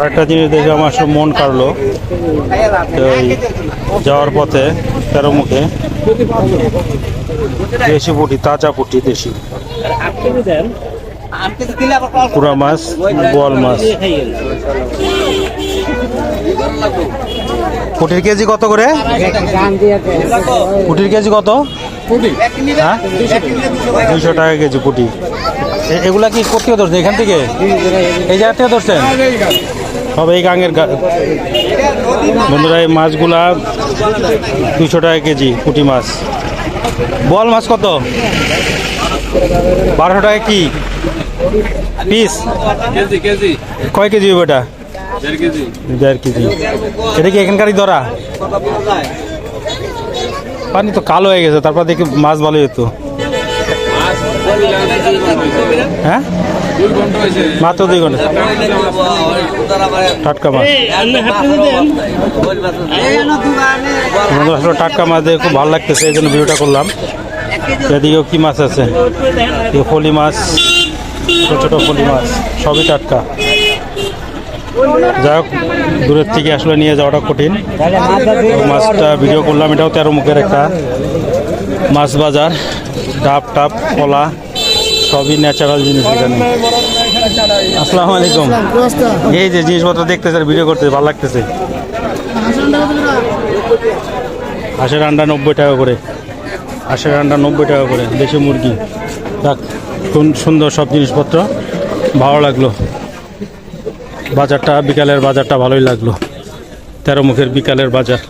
আরেকটা জিনিস দেখে আমার সব মন কাড়লো যাওয়ার পথে তেরো মুখে দেশি পুটি, তাজা পুটি, দেশি। পুরা মাছ বোয়াল মাছ। পুটির কেজি কত করে? পুটির কেজি কত? হ্যাঁ? দুইশো টাকা কেজি পুটি। এগুলা কি কোথেকে ধরছেন? এখান থেকে? এই জায়গা থেকে ধরছেন? সব এই গাঙের বন্ধুরা এই মাছগুলা দুশো টাকা কেজি পুঁটি মাছ। বল মাছ কত? বারোশো টাকা কি? পিস? কয় কেজি হবে এটা? দেড় কেজি। এটা কি এখানকারই ধরা? পানি তো কালো হয়ে গেছে তারপর দেখি মাছ ভালো হতো হ্যাঁ? মাত্র দুই ঘণ্টা। টাটকা মাছ। টাটকা মাছ দেখে খুব ভালো লাগতেছে, এই জন্য ভিডিওটা করলাম। এদিকেও কি মাছ আছে? ফলি মাছ, ছোট ছোট ফলি মাছ, সবই টাটকা। যাই হোক, দূরের থেকে আসলে নিয়ে যাওয়াটা কঠিন। মাছটা ভিডিও করলাম, এটাও তেরো মুখের একটা মাছ বাজার। ডাব টাপ কলা, সবই ন্যাচারাল জিনিস এখানে। আসসালামু আলাইকুম। এই যে জিনিসপত্র দেখতেছে আর ভিডিও করতে ভালো লাগতেছে। হাঁসের আন্ডা নব্বই টাকা করে। হাঁসের আন্ডা নব্বই টাকা করে, দেশি মুরগি। কোন সুন্দর সব জিনিসপত্র। ভালো লাগল। বাজারটা, বিকালের বাজারটা ভালোই লাগল। তেরো মুখের বিকালের বাজার।